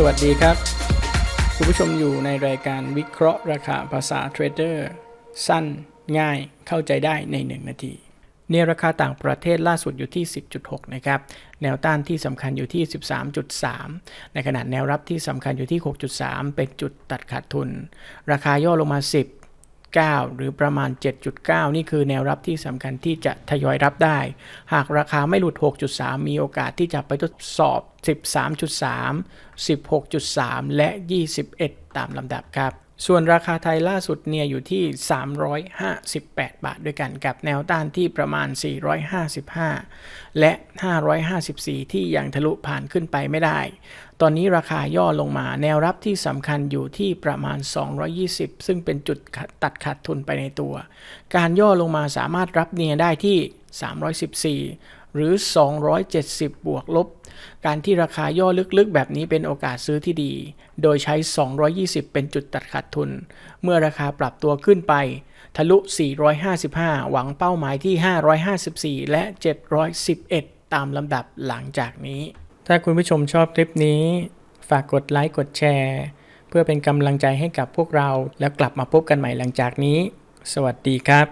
สวัสดีครับ คุณผู้ชมอยู่ในรายการวิเคราะห์ราคาภาษาเทรดเดอร์ สั้น ง่ายเข้าใจได้ใน 1 นาทีเนี่ยราคาต่างประเทศล่าสุดอยู่ที่ 10.6 นะครับ แนวต้านที่สำคัญอยู่ที่ 13.3 ในขณะแนวรับที่สำคัญอยู่ที่ 6.3 เป็นจุดตัดขาดทุน ราคาย่อลงมา 10 9 หรือประมาณ 7.9 นี่คือแนวรับที่สำคัญที่จะทยอยรับได้ หากราคาไม่หลุด 6.3 มีโอกาสที่จะไปทดสอบ 13.3 16.3 และ 21 ตามลำดับครับ ส่วนราคาไทยล่าสุดเนี่ยอยู่ที่ 358 บาทด้วยกันกับแนวต้านที่ประมาณ 455 และ 554 ที่ยังทะลุผ่านขึ้นไปไม่ได้ ตอนนี้ราคาย่อลงมาแนวรับที่สำคัญอยู่ที่ประมาณ 220 ซึ่งเป็นจุดตัดขาดทุนไปในตัว การย่อลงมาสามารถรับเนียได้ที่ 314 หรือ 270 บวกลบ การที่ราคาย่อลึกๆ แบบนี้เป็นโอกาสซื้อที่ดี โดยใช้ 220 เป็นจุดตัดขาดทุน เมื่อราคาปรับตัวขึ้นไป ทะลุ 455 หวังเป้าหมายที่ 554 และ 711 ตามลำดับหลังจากนี้ ถ้าคุณผู้ชมชอบคลิปนี้ ฝากกดไลค์กดแชร์ เพื่อเป็นกำลังใจให้กับพวกเรา แล้วกลับมาพบกันใหม่หลังจากนี้ สวัสดีครับ